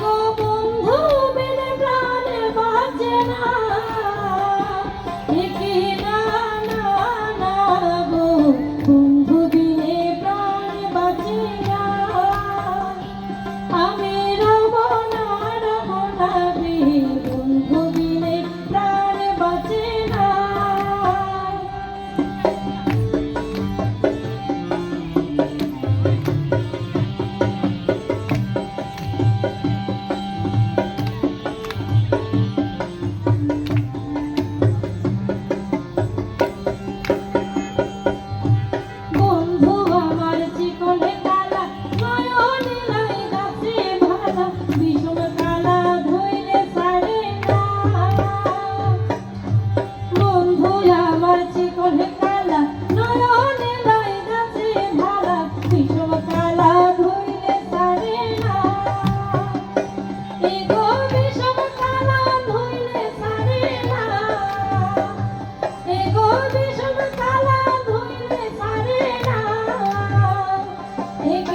গো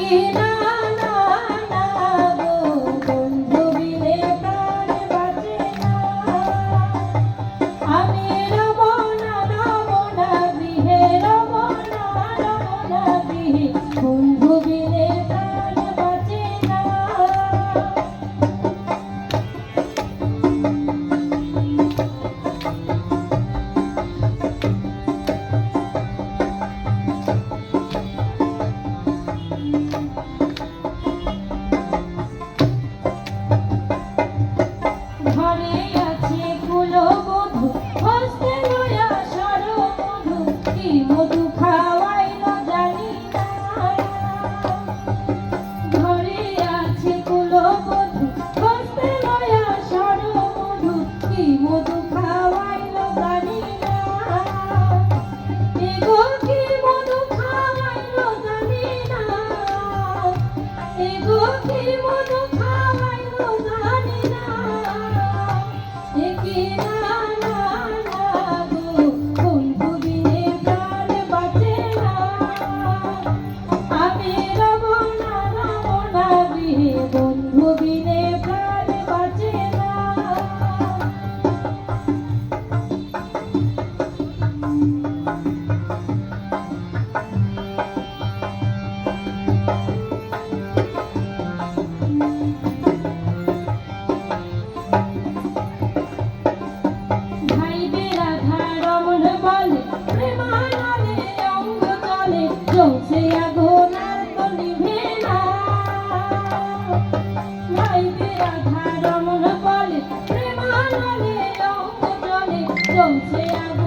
Menina. জ্বলছে আগুন আর তো নিভে না নয়বে রাধা রমন বলে প্রেমানবে রঙ চলে জ্বলছে আগুন।